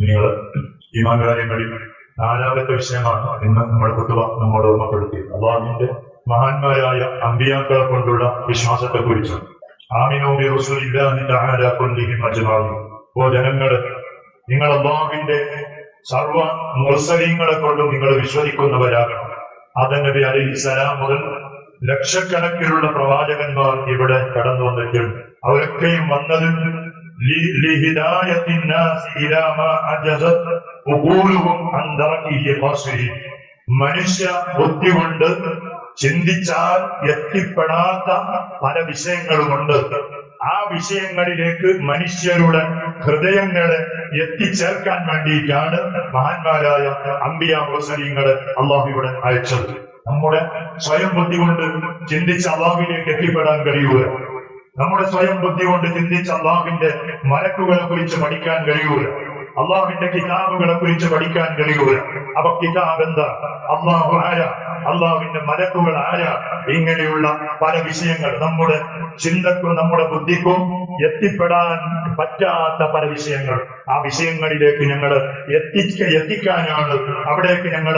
നിങ്ങൾ ഈമാൻ കാര്യങ്ങളിൽ നാലാമത്തെ വിഷയമാണ് ഇന്ന് നമ്മൾ കുത്തുവ നമ്മോട് ഓർമ്മപ്പെടുത്തിയത്. അള്ളാഹുവിന്റെ മഹാന്മാരായ അമ്പിയാക്കളെ കൊണ്ടുള്ള വിശ്വാസത്തെ അജ്മാഇൻ ഓ ജനങ്ങൾ നിങ്ങൾ അള്ളാഹുവിന്റെ സർവ മുർസലീങ്ങളെ കൊണ്ടും നിങ്ങൾ വിശ്വസിക്കുന്നവരാകണം. ആദം നബി അലൈഹി സലാം മുതൽ ലക്ഷക്കണക്കിലുള്ള പ്രവാചകന്മാർ ഇവിടെ കടന്നു വന്നിട്ടുണ്ട് അവരൊക്കെയും വന്നത് ലി- ലിഹിദായത്തി الناس إلى ما عجزت عقولهم عن دركه قاصره. മനുഷ്യ ബുദ്ധി കൊണ്ട് ചിന്തിച്ചാൽ എത്തിപ്പെടാത്ത പല വിഷയങ്ങളുമുണ്ട് ആ വിഷയങ്ങളിലേക്ക് മനുഷ്യരുടെ ഹൃദയങ്ങളെ എത്തിച്ചേർക്കാൻ വേണ്ടിയിട്ടാണ് മഹാന്മാരായ അമ്പിയ മുസ്ലിങ്ങളെ അള്ളാഹു ഇവിടെ അയച്ചത് നമ്മുടെ സ്വയം ബുദ്ധി കൊണ്ട് ചിന്തിച്ച് അള്ളാഹുവിലേക്ക് എത്തിപ്പെടാൻ കഴിയൂല നമ്മുടെ സ്വയം ബുദ്ധി കൊണ്ട് ചിന്തിച്ച് അള്ളാഹുവിന്റെ മലക്കുകളെ കുറിച്ച് പഠിക്കാൻ കഴിയൂല. അള്ളാഹുവിന്റെ കിതാബുകളെ കുറിച്ച് പഠിക്കാൻ കഴിയൂല. അപ്പൊ കിതാബ് എന്താ? അള്ളാഹു ആര? അള്ളാഹുവിന്റെ മലക്കുകൾ ആര? ഇങ്ങനെയുള്ള പല വിഷയങ്ങൾ നമ്മുടെ ചിന്തക്കും നമ്മുടെ ബുദ്ധിക്കും എത്തിപ്പെടാൻ പറ്റാത്ത പല വിഷയങ്ങൾ. ആ വിഷയങ്ങളിലേക്ക് ഞങ്ങൾ എത്തിക്ക എത്തിക്കാനാണ് അവിടേക്ക് ഞങ്ങൾ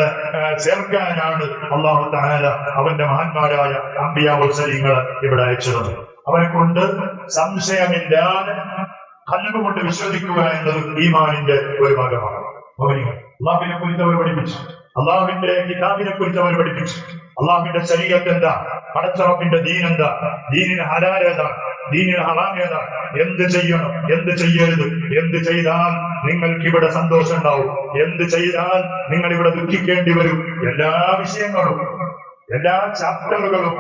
ചേർക്കാനാണ് അള്ളാഹു താര അവന്റെ മഹാന്മാരായ അമ്പിയാ ഉത്സവങ്ങൾ ഇവിടെ അയച്ചത്. അവരെ കൊണ്ട് സംശയമില്ലാതെ കല്ലുകൊണ്ട് വിശ്വസിക്കുക എന്നത് ഈമാനിന്റെ ഒരു ഭാഗമാണ്. അള്ളാഹുവിനെ കുറിച്ച് അവർ പഠിപ്പിച്ചു. അള്ളാഹുവിന്റെ കിതാബിനെ കുറിച്ച് അവർ പഠിപ്പിച്ചു. അള്ളാഹുവിന്റെ ശരീരത്തെ എന്താ പടച്ചറപ്പിന്റെ ദീൻ എന്താ ദീനിന് ഹലാലേതാ ദീനിന് ഹറാമേതാ എന്ത് ചെയ്യണം? എന്ത് ചെയ്യരുത്? എന്ത് ചെയ്താൽ നിങ്ങൾക്ക് ഇവിടെ സന്തോഷം ഉണ്ടാവും എന്ത് ചെയ്താൽ നിങ്ങൾ ഇവിടെ ദുഃഖിക്കേണ്ടി വരും? എല്ലാ വിഷയങ്ങളും എല്ലാ ചാപ്റ്ററുകളും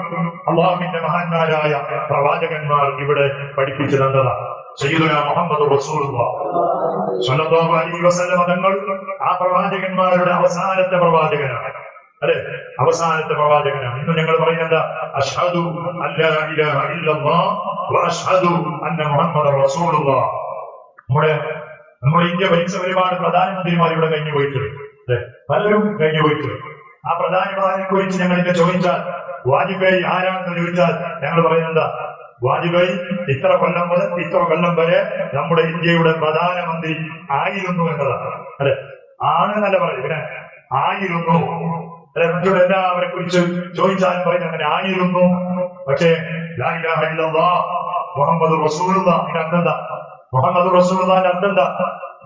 അള്ളാഹുവിന്റെ മഹാന്മാരായ പ്രവാചകന്മാർ ഇവിടെ പഠിപ്പിച്ചു തന്നതാണ്. സയ്യിദുന മുഹമ്മദ് റസൂലുള്ളാഹി അലൈഹി വസല്ലം തങ്ങൾ ആ പ്രവാചകന്മാരുടെ അവസാനത്തെ പ്രവാചകനാണ്. അല്ലെ? അവസാനത്തെ പ്രവാചകനാണ്. ഇന്ന് ഞങ്ങൾ പറയുന്നത് അഷ്ഹദു അഷ്ഹദു അന്ന മുഹമ്മദ് റസൂലുള്ള. നമ്മുടെ നമ്മുടെ ഇന്ത്യ ഭരിച്ച ഒരുപാട് പ്രധാനമന്ത്രിമാർ ഇവിടെ കഴിഞ്ഞു പോയിട്ടുണ്ട്. പലരും കഴിഞ്ഞു പോയിട്ടുണ്ട്. ആ പ്രധാനമന്ത്രിയെ കുറിച്ച് ഞങ്ങൾ ഇന്ന് ചോദിച്ചാൽ വാജ്പേയി ആരാണെന്ന് ചോദിച്ചാൽ ഞങ്ങൾ പറയുന്നത് വാജ്പേയി ഇത്ര കൊല്ലം മുതൽ ഇത്ര കൊല്ലം വരെ നമ്മുടെ ഇന്ത്യയുടെ പ്രധാനമന്ത്രി ആയിരുന്നു എന്നതാണ്. അല്ലെ? ആണ് എന്നല്ല പറയും പിന്നെ ആയിരുന്നു. അല്ലെ? മറ്റുള്ള എല്ലാവരെ കുറിച്ച് ചോദിച്ചാൽ പറയും അങ്ങനെ ആയിരുന്നു. പക്ഷേ മുഹമ്മദ് റസൂൽ മുഹമ്മദ് റസൂലുള്ളാന്റെ അർത്ഥം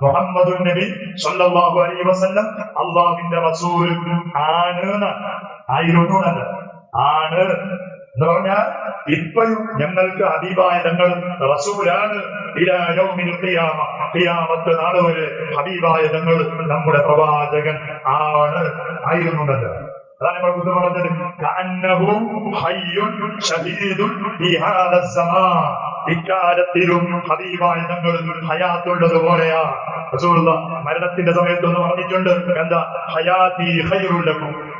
മുഹമ്മദ് നബി സല്ലല്ലാഹു അലൈഹി വസല്ലം അള്ളാഹുവിന്റെ റസൂൽ ആണ്. ആയിരുന്നു ആണ് എന്ന് പറഞ്ഞാൽ ഇപ്പോഴും ഞങ്ങൾക്ക് ഹബീബായ ഞങ്ങൾ റസൂലാണ്. ഖിയാമത്ത് നാൾ വരെ ഹബീബായ ഞങ്ങൾ നമ്മുടെ പ്രവാചകൻ ആണ്. ആയിരുന്നു എന്നല്ല അതാണ് നമ്മൾ കുറിച്ച് പറഞ്ഞത് ഇക്കാലത്തിലും ഹബീബായ തങ്ങളും ഹയാത്തുള്ളത് മരണത്തിന്റെ മരണത്തിന്റെ സമയത്തൊന്ന് പറഞ്ഞിട്ടുണ്ട്. എന്താ? ഹയാത്തി ഹൈറുല്ലക്കും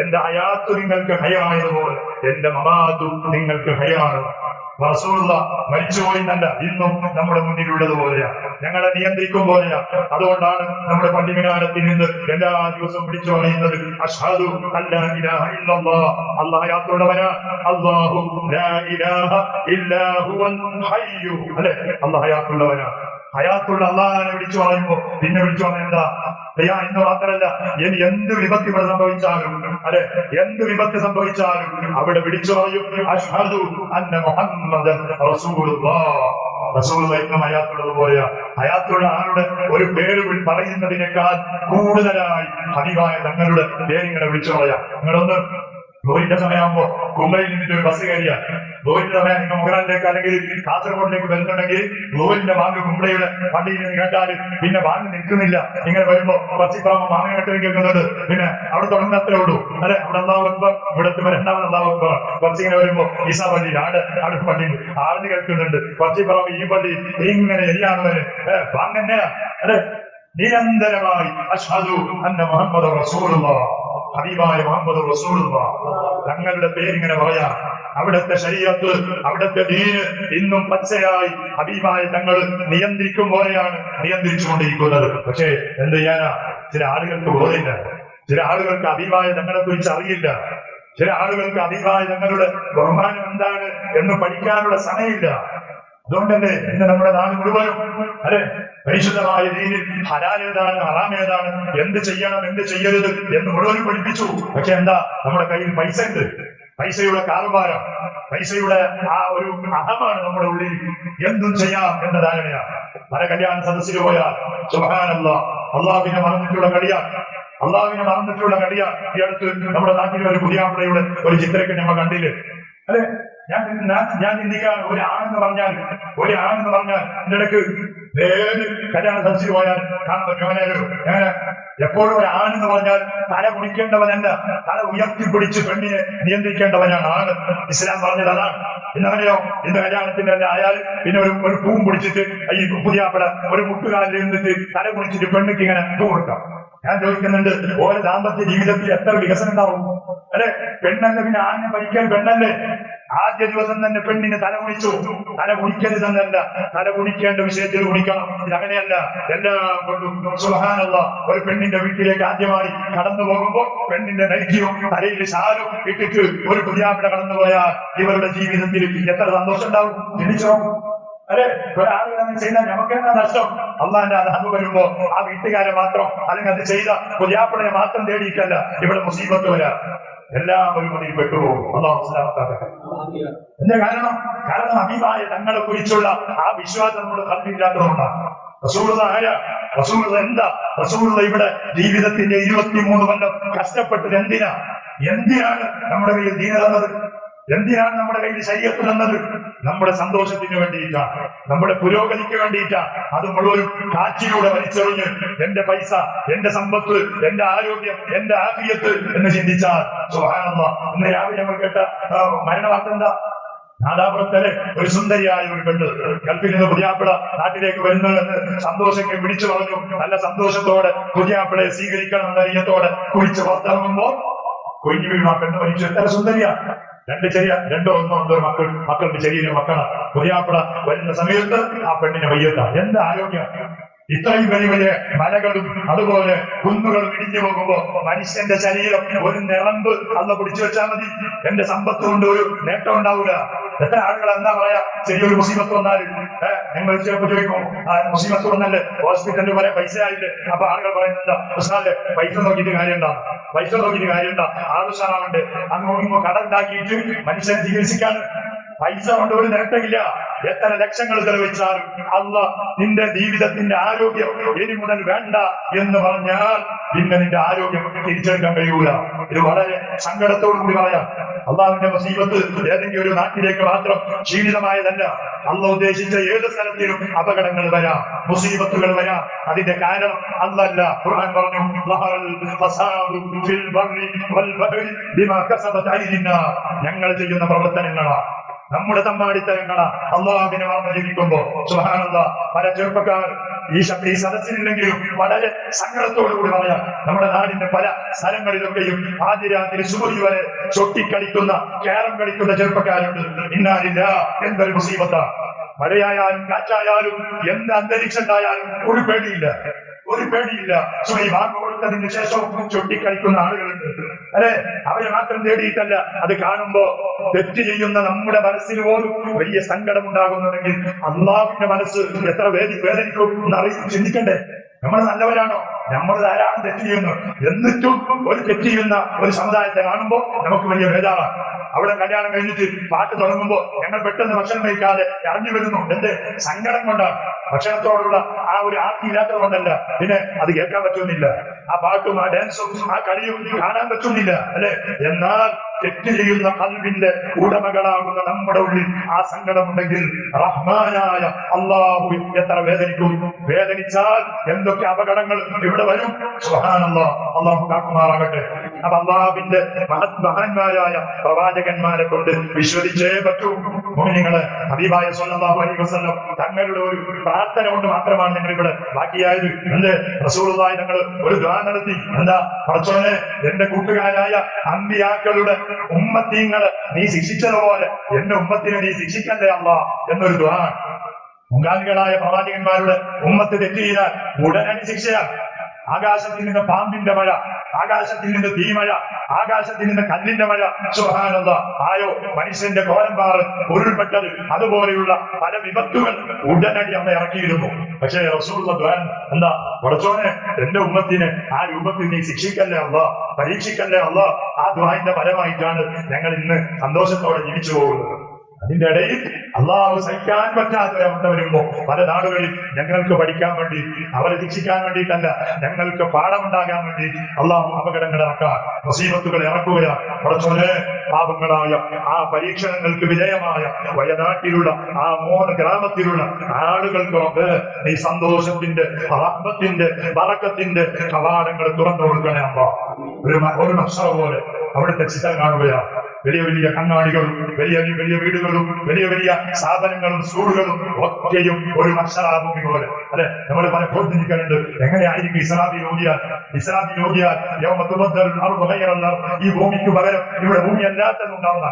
എന്റെ അയാത്തു നിങ്ങൾക്ക് ഹയായതുപോലെ. എന്റെ മമാതു നിങ്ങൾക്ക് ഹയാണ് റസൂലുള്ള മരിച്ചുപോയി എന്നല്ല ഇന്നും നമ്മുടെ മുന്നിലുള്ളത് പോലെയാ. ഞങ്ങളെ നിയന്ത്രിക്കും പോലെയാ. അതുകൊണ്ടാണ് നമ്മുടെ പള്ളിമിനാരത്തിൽ നിന്ന് എല്ലാ ദിവസവും പിടിച്ചു പറയുന്നത് അഷ്ഹദു അല്ലാ ഇലാഹ ഇല്ലല്ലാഹ് അല്ലാഹ് യാത്രയുള്ളവനാ. അല്ലാഹു ലാ ഇലാഹ ഹയ്യു. അല്ലെ? അല്ലാഹ് യാത്രയുള്ളവനാ അള്ളാഹാനെ വിളിച്ചു പറയുമ്പോ പിന്നെ വിളിച്ചു പറയുന്നതാ അയ്യാ എന്ന് മാത്രമല്ല ഇനി എന്ത് വിപത്ത് ഇവിടെ സംഭവിച്ചാലും അല്ലെ? എന്ത് വിപത്ത് സംഭവിച്ചാലും അവിടെ വിളിച്ചു പറയും ഹയാത്തുള്ളത് പോലെയാ. അയാത്തുള്ള ആളുടെ ഒരു പേര് പറയുന്നതിനേക്കാൾ കൂടുതലായി ഹബീബായ തങ്ങളുടെ പേരിങ്ങനെ വിളിച്ചു പറയാം. നിങ്ങളൊന്ന് ഗോവിന്റെ സമയമാകുമ്പോൾ കുമ്പയിൽ നിന്നിട്ട് ഒരു ബസ് കയറിയാൽ ഗോവിന്റെ സമയം നിങ്ങൾ മുഗളിലേക്ക് അല്ലെങ്കിൽ കാസർഗോഡിലേക്ക് വരുന്നുണ്ടെങ്കിൽ ഗോവിന്റെ ബാങ്ക് കുമ്പളയുടെ വണ്ടിയിൽ നിന്ന് കേട്ടാൽ പിന്നെ ബാങ്ക് നിൽക്കുന്നില്ല. ഇങ്ങനെ വരുമ്പോ പച്ചിപ്പാമ്പ് മാങ്ങ കെട്ടി കേൾക്കുന്നുണ്ട് പിന്നെ അവിടെ തുടങ്ങുന്ന അത്രേ ഉള്ളൂ. അല്ലെ? അവിടെ എന്താ ഇവിടുത്തെ രണ്ടാമത് വരുമ്പോ കുറച്ചിങ്ങനെ വരുമ്പോ ഈസാ പള്ളി ആട് ആട് പള്ളി ആടുന്ന് കേൾക്കുന്നുണ്ട്. പച്ചിപ്പാമ്പ് ഈ പള്ളി ഇങ്ങനെ എരിയാണ് വരെ ബാങ്ക് തന്നെയാ? അല്ലെ? നിരന്തരമായി അഷ്ഹദു അന്ന മുഹമ്മദ് റസൂലുള്ളാഹ് ഹബീബായ മുഹമ്മദ് റസൂലുള്ളാഹ് തങ്ങളുടെ പേരിങ്ങനെ പറയാം അവിടുത്തെ ശരീരത്ത് അവിടുത്തെ ദീന് ഇന്നും പച്ചയായി. ഹബീബായ തങ്ങൾ നിയന്ത്രിക്കും പോലെയാണ് നിയന്ത്രിച്ചുകൊണ്ടിരിക്കുന്നത്. പക്ഷേ എന്ത് ചെയ്യാനാ? ചില ആളുകൾക്ക് ബോധമില്ല. ചില ആളുകൾക്ക് ഹബീബായ തങ്ങളെ കുറിച്ച് അറിയില്ല. ചില ആളുകൾക്ക് ഹബീബായ തങ്ങളുടെ ബഹുമാനം എന്താണ് എന്ന് പഠിക്കാനുള്ള സമയമില്ല. അതുകൊണ്ട് തന്നെ ഇന്ന് നമ്മുടെ നാട് മുഴുവനും അല്ലെ? പരിശുദ്ധമായ രീതിയിൽ ഹലാൽ ഏതാണ് ഹറാം ഏതാണ് എന്ത് ചെയ്യണം എന്ത് ചെയ്യരുത് എന്ന് മുഴുവനും പഠിപ്പിച്ചു. പക്ഷെ എന്താ നമ്മുടെ കയ്യിൽ പൈസ ഉണ്ട്. പൈസയുടെ കാറുഭാരം പൈസയുടെ ആ ഒരു അഹമാണ് നമ്മുടെ ഉള്ളിൽ. എന്തും ചെയ്യാം എന്ന ധാരണയാണ്. പല കല്യാണ സദസ്സിൽ പോയാൽ സുഹാനല്ല അള്ളാഹുവിനെ മറന്നിട്ടുള്ള കളിയാണ് അള്ളാഹുവിനെ മറന്നിട്ടുള്ള കളിയാണ് ഈ അടുത്ത് നമ്മുടെ നാട്ടിലെ ഒരു പുതിയാപ്പിളയുടെ ഒരു ചിത്രക്കെ നമ്മൾ കണ്ടില്ലേ? അല്ലെ? ഞാൻ ഞാൻ- ഞാൻ ചിന്തിക്കാൻ ഒരു ആണെന്ന് പറഞ്ഞാൽ ഒരു ആണെന്ന് പറഞ്ഞാൽ എന്റെ ഇടയ്ക്ക് ഏത് കല്യാണ സദസ്സിൽ പോയാൽ കാണാൻ പറ്റും. അങ്ങനെ ഒരു അങ്ങനെ എപ്പോഴും ഒരാണെന്ന് പറഞ്ഞാൽ തല കുടിക്കേണ്ടവനല്ല തല ഉയർത്തി പിടിച്ച് പെണ്ണിനെ നിയന്ത്രിക്കേണ്ടവനാണ്. ആണ് ഇസ്ലാം പറഞ്ഞത് അതാണ്. ഇന്നവനെയോ ഇന്ന് കല്യാണത്തിന്റെ തന്നെ ആയാൽ പിന്നെ ഒരു ഒരു പൂവും പിടിച്ചിട്ട് ഈ പുതിയാപ്പിള ഒരു മുട്ടുകാലിൽ ഇരുന്നിട്ട് തല കുടിച്ചിട്ട് പെണ്ണുക്ക് ഇങ്ങനെ പൂ കൊടുക്കാം. ഞാൻ ചോദിക്കുന്നുണ്ട് ഓരോ ദാമ്പത്യ ജീവിതത്തിൽ എത്ര വികസനം ഉണ്ടാവും? അല്ലെ? പെണ്ണല്ല പിന്നെ ആനെ ഭരിക്കാൻ പെണ്ണല്ലേ? ആദ്യ ദിവസം തന്നെ പെണ്ണിന് തല കുണിച്ചു. തല കുണിക്കരുത് തന്നല്ല തല കുണിക്കേണ്ട വിഷയത്തിൽ കുണിക്കണം. അങ്ങനെയല്ല. എല്ലാം കൊണ്ടും സുഹാനല്ല ഒരു പെണ്ണിന്റെ വീട്ടിലേക്ക് ആദ്യമായി കടന്നു പോകുമ്പോൾ പെണ്ണിന്റെ നൈറ്റിയും തലയിൽ ശാലും ഇട്ടിട്ട് ഒരു പുതിയാപ്പിട കടന്നു പോയാൽ ഇവരുടെ ജീവിതത്തിൽ എത്ര സന്തോഷം ഉണ്ടാവും? ജനിച്ചോ? അല്ലെ? ഒരാളും ചെയ്താൽ നമുക്ക് എന്താ നഷ്ടം? അള്ളാന്റെ അതാപ് വരുമ്പോ ആ വീട്ടുകാരെ മാത്രം അല്ലെങ്കിൽ അത് ചെയ്ത പുതിയാപ്പിളയെ മാത്രം തേടിയിട്ടല്ല. ഇവിടെ മുസീബത്ത് വരാ. എല്ലാം ഒരു മതിയിൽ പെട്ടുപോകും അള്ളാഹു മനസ്സിലാക്കാതെ എന്റെ കാരണം? കാരണം അഭിമായ തങ്ങളെ കുറിച്ചുള്ള ആ വിശ്വാസം നമ്മൾ കണ്ടില്ലാത്തതുകൊണ്ടാണ് റസൂലുള്ള ആരാ? എന്താ? റസൂലുള്ള ഇവിടെ ജീവിതത്തിന്റെ ഇരുപത്തിമൂന്ന് കൊല്ലം കഷ്ടപ്പെട്ടത് എന്തിനാ? എന്തിനാണ് നമ്മുടെ കയ്യിൽ ദീന എന്തിനാണ് നമ്മുടെ കയ്യിൽ ശരീരത്തിൽ തന്നത് നമ്മുടെ സന്തോഷത്തിന് വേണ്ടിയിട്ടാണ് നമ്മുടെ പുരോഗതിക്ക് വേണ്ടിയിട്ടാണ് അത് മുഴുവൻ കാറ്റിലൂടെ വലിച്ചെറിഞ്ഞ് എന്റെ പൈസ എന്റെ സമ്പത്ത് എന്റെ ആരോഗ്യം എന്റെ ആഫിയത്ത് എന്ന് ചിന്തിച്ചാൽ ഇന്ന് രാവിലെ നമ്മൾ കേട്ട മരണ മരണവാർത്ത എന്താ? നാദാപുരത്തിലെ ഒരു സുന്ദരിയായ ഒരു പെണ്ണ് ഗൾഫിൽ നിന്ന് പുതിയാപ്പിള നാട്ടിലേക്ക് വരുന്നു എന്ന് സന്തോഷത്തെ വിളിച്ചു പറഞ്ഞു. നല്ല സന്തോഷത്തോടെ പുതിയാപ്പിളയെ സ്വീകരിക്കണം എന്ന ഐയത്തോടെ കുളിച്ച് പുറത്തിറങ്ങുമ്പോ കൊഞ്ഞു വീണു ആ പെണ്ണ് മരിച്ചു. എത്ര സുന്ദരിയാ. രണ്ട് ചെറിയ രണ്ടോ ഒന്നോ ഒന്നോ മക്കൾ മക്കളുടെ ചെറിയ മക്കളെ. കൊറിയാപ്പട വരുന്ന സമയത്ത് ആ പെണ്ണിനെ വയ്യത്ത. എന്ത് ആരോഗ്യം? ഇത്രയും വലിയ വലിയ മലകളും അതുപോലെ കുന്നുകളും ഇടിഞ്ഞു പോകുമ്പോ മനുഷ്യന്റെ ശരീരം ഒരു നിറമ്പ് അന്ന് പിടിച്ചു വെച്ചാൽ മതി. എന്റെ സമ്പത്ത് കൊണ്ട് ഒരു നേട്ടം ഉണ്ടാവൂല. എത്ര ആളുകൾ എന്താ പറയാ? ചെറിയൊരു മുസീബത്ത് വന്നാലും ഞങ്ങൾ ചിലപ്പോ ചോദിക്കും ആ മുസീബത്ത് വന്നല്ലേ? ഹോസ്പിറ്റലിൽ വരെ പൈസ ആയിട്ട്. അപ്പൊ ആളുകൾ പറയുന്നത് പൈസ നോക്കിയിട്ട് കാര്യമുണ്ടോ? പൈസ നോക്കിയിട്ട് കാര്യമുണ്ടോ? ആവശ്യമാവുണ്ട് അങ്ങ് നോക്കുമ്പോ കട ഉണ്ടാക്കിയിട്ട് മനുഷ്യനെ ചികിത്സിക്കാൻ പൈസ കൊണ്ട് ഒരു നേട്ടമില്ല എത്ര ലക്ഷങ്ങൾ ചെലവഴിച്ചാലും അല്ല നിന്റെ ജീവിതത്തിന്റെ ആരോഗ്യം ഇനി മുതൽ വേണ്ട എന്ന് പറഞ്ഞാൽ പിന്നെ നിന്റെ ആരോഗ്യം തിരിച്ചെടുക്കാൻ കഴിയൂല. ഇത് വളരെ സങ്കടത്തോടു കൂടി പറയാം. അള്ളാഹുവിന്റെ മുസീബത്ത് ഏതെങ്കിലും ഒരു നാട്ടിലേക്ക് മാത്രം ജീവിതമായതല്ല. അല്ല ഉദ്ദേശിച്ച ഏത് സ്ഥലത്തിലും അപകടങ്ങൾ വരാം മുസീബത്തുകൾ വരാം. അതിന്റെ കാരണം അന്നല്ല ഖുർആൻ പറഞ്ഞു. ഞങ്ങൾ ചെയ്യുന്ന പ്രവർത്തനങ്ങളാണ് നമ്മുടെ തമ്മാടിത്തരങ്ങളാ അള്ളാഹുവിനെ മറന്ന് ജീവിക്കുമ്പോ സുഹാനന്ദ പല ചെറുപ്പക്കാർ ഈ ഈ സദസ്സിലില്ലെങ്കിലും വളരെ സങ്കടത്തോടു കൂടി പറയാം. നമ്മുടെ നാടിന്റെ പല സ്ഥലങ്ങളിലൊക്കെയും ആദ്യ രാത്രി സുബഹി വരെ ചൊട്ടിക്കളിക്കുന്ന കേരം കളിക്കുന്ന ചെറുപ്പക്കാരുണ്ട്. ഇന്നാലില്ല എന്തൊരു മുസീബത്താണ് മഴയായാലും കാറ്റായാലും എന്ത് അന്തരീക്ഷം ഉണ്ടായാലും ഒരു പേടിയില്ല. ഒരു പേടിയില്ല. സുബൈ വാക്ക് കൊടുത്തതിന് ശേഷം ചൊട്ടിക്കളിക്കുന്ന ആളുകളുണ്ട്. അല്ലെ? അവരെ മാത്രം തേടിയിട്ടല്ല അത് കാണുമ്പോ തെറ്റ് ചെയ്യുന്ന നമ്മുടെ മനസ്സിന് പോലും വലിയ സങ്കടം ഉണ്ടാകുന്നുണ്ടെങ്കിൽ അള്ളാഹുവിന്റെ മനസ്സ് എത്ര വേദി വേദനിക്കും എന്നറിയും ചിന്തിക്കണ്ടേ? നമ്മൾ നല്ലവരാണോ? നമ്മൾ ധാരാളം തെറ്റ് ചെയ്യുന്നു. എന്നിട്ടും ഒരു തെറ്റ് ചെയ്യുന്ന ഒരു സമുദായത്തെ കാണുമ്പോൾ നമുക്ക് വലിയ ബേജാറാണ്. അവിടെ കല്യാണം കഴിഞ്ഞിട്ട് പാട്ട് തുടങ്ങുമ്പോ ഞങ്ങൾ പെട്ടെന്ന് ഭക്ഷണം കഴിക്കാതെ ഇറങ്ങി വരുന്നു. എന്ത്? സങ്കടം കൊണ്ടാണ്. ഭക്ഷണത്തോടുള്ള ആ ഒരു ആർത്തി ഇല്ലാത്തത് കൊണ്ടല്ല. പിന്നെ അത് കേൾക്കാൻ പറ്റുന്നില്ല. ആ പാട്ടും ആ ഡാൻസും ആ കളിയും കാണാൻ പറ്റുന്നില്ല. അല്ലെ? എന്നാൽ തെറ്റ് ചെയ്യുന്ന കൽവിന്റെ ഉടമകളാകുന്ന നമ്മുടെ ഉള്ളിൽ ആ സങ്കടമുണ്ടെങ്കിൽ റഹ്മാനായ അള്ളാഹു എത്ര വേദനിക്കും? വേദനിച്ചാൽ എന്തൊക്കെ അപകടങ്ങൾ ഇവിടെ വരും? സുഹാനല്ല അള്ളാഹു കാക്കുമാറാകട്ടെ. അപ്പൊ അള്ളാഹുവിന്റെ മഹത് മഹാന്മാരായ പ്രവാചകന്മാരെ കൊണ്ട് വിശ്വസിച്ചേ പറ്റൂ. മോഹിനികൾ ഹബീബായ സ്വല്ലല്ലാഹു അലൈഹി വസല്ലം തങ്ങളുടെ ഒരു പ്രാർത്ഥന കൊണ്ട് മാത്രമാണ് നിങ്ങൾ ഇവിടെ ബാക്കിയായത്. എന്ത്? റസൂലുള്ളാഹി ഞങ്ങൾ ഒരു ദ്വാ നടത്തി. എന്താ? പറച്ചോനെ എന്റെ കൂട്ടുകാരായ അമ്പിയാക്കളുടെ ഉമ്മത്തീങ്ങൾ നീ ശിക്ഷിച്ചതുപോലെ എന്റെ ഉമ്മത്തിനെ നീ ശിക്ഷിക്കണ്ടേ അല്ല എന്നൊരു ദ്വാ. മുങ്കാലികളായ പ്രവാചകന്മാരുടെ ഉമ്മത്ത് തെറ്റ് ചെയ്താൽ ഉടനടി ശിക്ഷയാണ് ആകാശത്തിൽ നിന്ന് പാമ്പിന്റെ മഴ ആകാശത്തിൽ നിന്ന് തീമഴ ആകാശത്തിൽ നിന്ന് കല്ലിന്റെ മഴ. സുഹാനന്ദ ആയോ മനുഷ്യന്റെ കോലമ്പാറ് ഉരുൾപ്പെട്ടത് അതുപോലെയുള്ള പല വിപത്തുകൾ ഉടനടി അമ്മ ഇറക്കിയിരുന്നു. പക്ഷേ റസൂലുള്ള ദ്വാരം എന്താ? കുറച്ചോനെ എന്റെ ഉമ്മത്തിനെ ആ രൂപത്തിൽ നീ ശിക്ഷിക്കല്ലേ അല്ല പരീക്ഷിക്കല്ലേ അല്ല ആ ദ്വാന്റെ ഫലമായിട്ടാണ് ഞങ്ങൾ ഇന്ന് സന്തോഷത്തോടെ ജീവിച്ചു പോകുന്നത്. അതിന്റെ ഇടയിൽ അള്ളാഹു സഹിക്കാൻ പറ്റാത്ത അവസ്ഥ വരുമ്പോ പല നാടുകളിൽ ഞങ്ങൾക്ക് പഠിക്കാൻ വേണ്ടി അവരെ ശിക്ഷിക്കാൻ വേണ്ടിയിട്ടല്ല ഞങ്ങൾക്ക് പാഠമുണ്ടാകാൻ വേണ്ടി അള്ളാഹു അപകടങ്ങൾ ഇറക്കുക മുസീബത്തുകൾ ഇറക്കുക കുറച്ചൊരു പാപങ്ങളായ ആ പരീക്ഷണങ്ങൾക്ക് വിജയമായ വയനാട്ടിലുള്ള ആ മൂന്ന് ഗ്രാമത്തിലുള്ള ആളുകൾക്ക് ഈ സന്തോഷത്തിന്റെ റഹ്മത്തിന്റെ വറക്കത്തിന്റെ കവാടങ്ങൾ തുറന്നു കൊടുക്കണേ അമ്മ ഒരു ഒരു നക്ഷത്ര പോലെ അവിടുത്തെ ചിത്രം കാണുകയാണ്. വലിയ വലിയ കണ്ണാടികളും വലിയ വലിയ വീടുകളും വലിയ വലിയ സ്ഥാപനങ്ങളും സൂടുകളും ഒക്കെയും ഒരു അക്ഷരാഭൂമി പോലെ. അല്ലെ? നമ്മൾ പലപ്പോഴും ചിന്തിക്കാറുണ്ട് എങ്ങനെയായിരിക്കും ഇസ്ലാമി യോഗ്യാൽ ഇസ്ലാമി യോഗ്യാൽ ഈ ഭൂമിക്ക് പകരം ഇവിടെ ഭൂമി അല്ലാത്തതുണ്ടാവുന്ന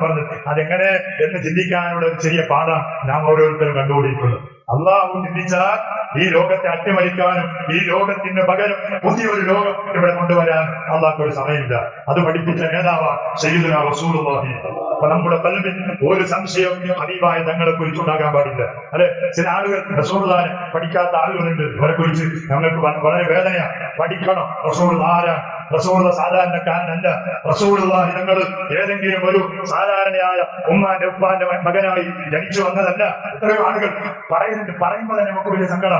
പറഞ്ഞത് അതെങ്ങനെ എന്ന് ചിന്തിക്കാനുള്ള ഒരു ചെറിയ പാഠം നാം ഓരോരുത്തരും കണ്ടുപിടിക്കുന്നത് അള്ളാഹു ചിന്തിച്ചാൽ ഈ ലോകത്തെ അട്ടിമറിക്കാനും ഈ ലോകത്തിന് പകരം പുതിയൊരു ലോകം ഇവിടെ കൊണ്ടുവരാൻ അള്ളാഹ് ഒരു സമയമില്ല. അത് പഠിപ്പിച്ച നേതാവാണ് റസൂലുള്ളാഹി. അപ്പൊ നമ്മുടെ കൽവിൽ ഒരു സംശയം അതീവായ തങ്ങളെ കുറിച്ച് ഉണ്ടാകാൻ പാടില്ല. അല്ലെ? ചില ആളുകൾ റസൂർദാനെ പഠിക്കാത്ത ആളുകളുണ്ട്. അവരെ കുറിച്ച് ഞങ്ങൾക്ക് വളരെ വേദനയാണ് പഠിക്കണം. റസൂൽ ആരാണ് റസൂലുള്ള സാധാരണക്കാരനല്ല റസൂലുള്ള ഞങ്ങൾ ഏതെങ്കിലും ഒരു സാധാരണയായ ഉമ്മാന്റെ ഉപ്പാന്റെ മകനായി ജനിച്ചു വന്നതല്ല. എത്രയോ ആളുകൾ പറയുന്നുണ്ട്. പറയുമ്പോൾ തന്നെ നമുക്ക് വലിയ സങ്കടം.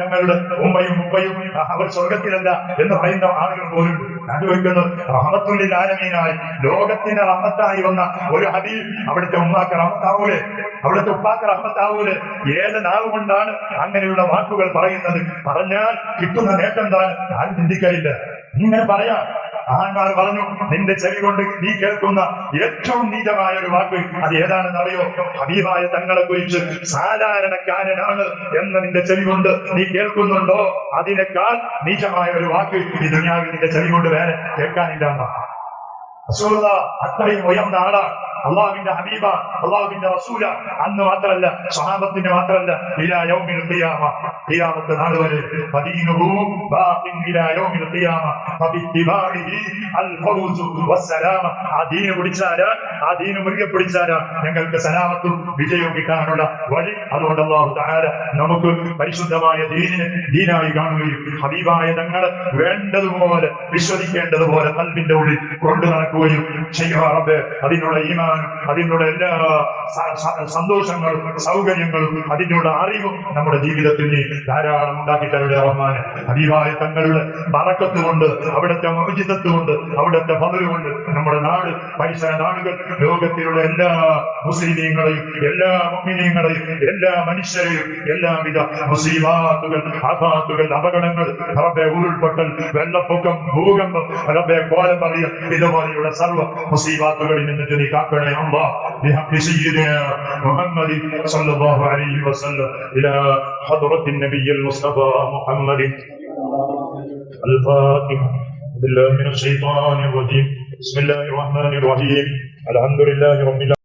ഞങ്ങളുടെ ഉമ്മയും ഉപ്പയും അവർ സ്വർഗത്തിലല്ല എന്ന് പറയുന്ന ആളുകൾ പോലും ഞാൻ ചോദിക്കുന്നത് റഹമത്തുള്ളിൽ ആരമീനായി ലോകത്തിന്റെ റഹമത്തായി വന്ന ഒരു ഹബീബ് അവിടുത്തെ ഉമ്മാക്ക് റഹമത്താവൂലെ? അവിടുത്തെ ഉപ്പാക്ക് റഹമത്താവൂലെ? ഏത് നാവ് കൊണ്ടാണ് അങ്ങനെയുള്ള വാക്കുകൾ പറയുന്നത്? പറഞ്ഞാൽ കിട്ടുന്ന നേട്ടം എന്താണ്? ആരും ചിന്തിക്കയില്ല ഇങ്ങനെ പറയാം. ആൺമാർ പറഞ്ഞു നിന്റെ ചെവി കൊണ്ട് നീ കേൾക്കുന്ന ഏറ്റവും നീചമായ ഒരു വാക്ക് അത് ഏതാണെന്ന് അറിയോ ഹബീബായ തങ്ങളെ കുറിച്ച് സാധാരണക്കാരനാണ് എന്ന് നിന്റെ ചെവി കൊണ്ട് നീ കേൾക്കുന്നുണ്ടോ? അതിനേക്കാൾ നീചമായ ഒരു വാക്ക് ഈ ദുനിയാവിൽ നിന്റെ ചെവി കൊണ്ട് വേറെ കേൾക്കാനില്ല അത്രയും ഉയർന്ന ആളാണ് അള്ളാഹുവിന്റെ ഹബീബ അള്ളാഹുവിന്റെ റസൂല. അന്ന് മാത്രമല്ല സഹാബത്തിന്റെ മാത്രമല്ല ഇലാ യൗമിൽ ഖിയാമ. ഖിയാമത്ത് നാൾ വരെ ഫദീനുഹു ബാഖിൻ ഇലാ ഖിയാമ. ഫബിത്തിബാഇഹി അൽ ഫൗസു വസ്സലാമ. ആ ദീന് പിടിച്ചാൽ ആ ദീന് മുറുകെ പിടിച്ചാൽ ഞങ്ങൾക്ക് സലാമത്തും വിജയവും കിട്ടാനുള്ള വഴി. അതുകൊണ്ട് അള്ളാഹു നമുക്ക് പരിശുദ്ധമായ ദീനിനെ ദീനായി കാണുകയും ഹബീബായ തങ്ങൾ വേണ്ടതുപോലെ വിശ്വസിക്കേണ്ടതുപോലെ കൽബിന്റെ ഉള്ളിൽ കൊണ്ടു നടക്കുകയും ചെയ്യുക അതിനുള്ള അതിനുള്ള ഈമാനും അതിനുള്ള എല്ലാ സന്തോഷങ്ങൾ സൗകര്യങ്ങൾ അതിനുള്ള അറിവും നമ്മുടെ ജീവിതത്തിൽ ധാരാളം ഉണ്ടാക്കി തരുടെ റഹ്മാൻ ഹബീബായ തങ്ങളുടെ ബറക്കത്ത് കൊണ്ട് അവിടുത്തെ മോചിതത്വമുണ്ട് അവിടുത്തെ ഫضل കൊണ്ട് നമ്മുടെ നാട് പൈസ നാടുകൾ ലോകത്തിലുള്ള എല്ലാ മുസ്ലിമീങ്ങളെയും എല്ലാ മുഅ്മിനീങ്ങളെയും എല്ലാ മനുഷ്യരെയും എല്ലാവിധ മുസ്ലിമാത്തുകൾ ആഫാത്തുകൾ അപകടങ്ങൾ റബ്ബെ ഉരുൾപൊട്ടൽ വെള്ളപ്പൊക്കം ഭൂകമ്പം റബ്ബെ കോലം പറയ ഇതുപോലെയുള്ള സർവ മുസ്ലിമാത്തുകളിൽ നിന്ന് നീ കാക്കണേ الله بحق سيدنا محمد صلى الله عليه وسلم إلى حضرة النبي المصطفى محمد. الفاتحة بالله من الشيطان الرجيم. بسم الله الرحمن الرحيم. الحمد لله رب العالمين.